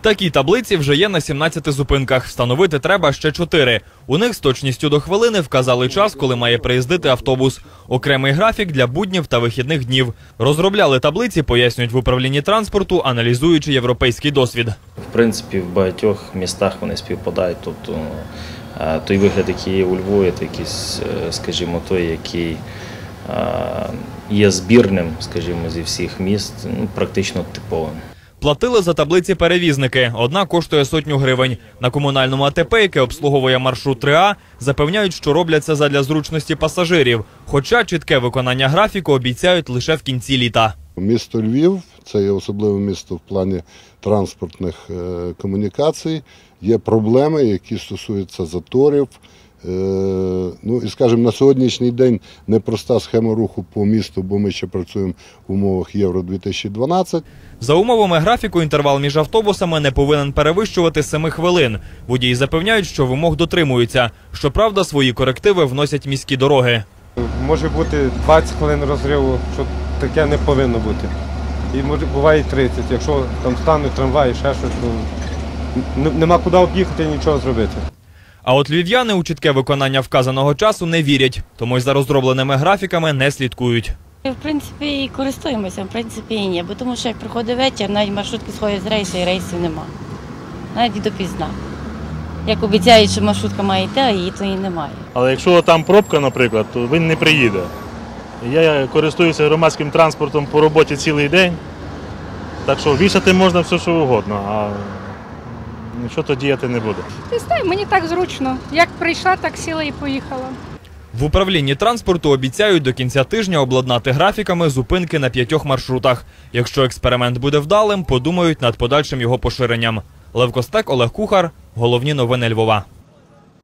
Такі таблиці вже є на 17 зупинках. Встановити треба ще 4. У них з точністю до хвилини вказали час, коли має приїздити автобус. Окремий графік для буднів та вихідних днів. Розробляли таблиці, пояснюють в управлінні транспорту, аналізуючи європейський досвід. В принципі, в багатьох містах вони співпадають. Тобто той вигляд, який є у Львові, це якийсь, е, скажімо, той, який е, є збірним, скажімо, зі всіх міст, ну, практично типовим. Платили за таблиці перевізники. Одна коштує сотню гривень. На комунальному АТП, яке обслуговує маршрут 3А, запевняють, що роблять це задля зручності пасажирів. Хоча чітке виконання графіку обіцяють лише в кінці літа. Місто Львів це є особливе місто в плані транспортних е, комунікацій. Є проблеми, які стосуються заторів. Е, ну і скажімо, на сьогоднішній день непроста схема руху по місту, бо ми ще працюємо в умовах Євро 2012. За умовами графіку, інтервал між автобусами не повинен перевищувати 7 хвилин. Водії запевняють, що вимог дотримуються. Щоправда, свої корективи вносять міські дороги. Може бути 20 хвилин розриву, що таке не повинно бути. І може буває 30. Якщо там стане трамвай, ще щось, то нема куди об'їхати і нічого зробити. А от львів'яни у чітке виконання вказаного часу не вірять, тому й за розробленими графіками не слідкують. В принципі, і користуємося, в принципі, і ні. Бо тому що як приходить вечір, навіть маршрутки сходять з рейсу і рейсів нема. Навіть і допізна. Як обіцяють, що маршрутка має йти, а її то і немає. Але якщо там пробка, наприклад, то він не приїде. Я користуюся громадським транспортом по роботі цілий день, так що вішати можна все, що угодно, а нічого то діяти не буде. Ти знаю, мені так зручно. Як прийшла, так сіла і поїхала. В управлінні транспорту обіцяють до кінця тижня обладнати графіками зупинки на п'ятьох маршрутах. Якщо експеримент буде вдалим, подумають над подальшим його поширенням. Лев Костек, Олег Кухар. Головні новини Львова.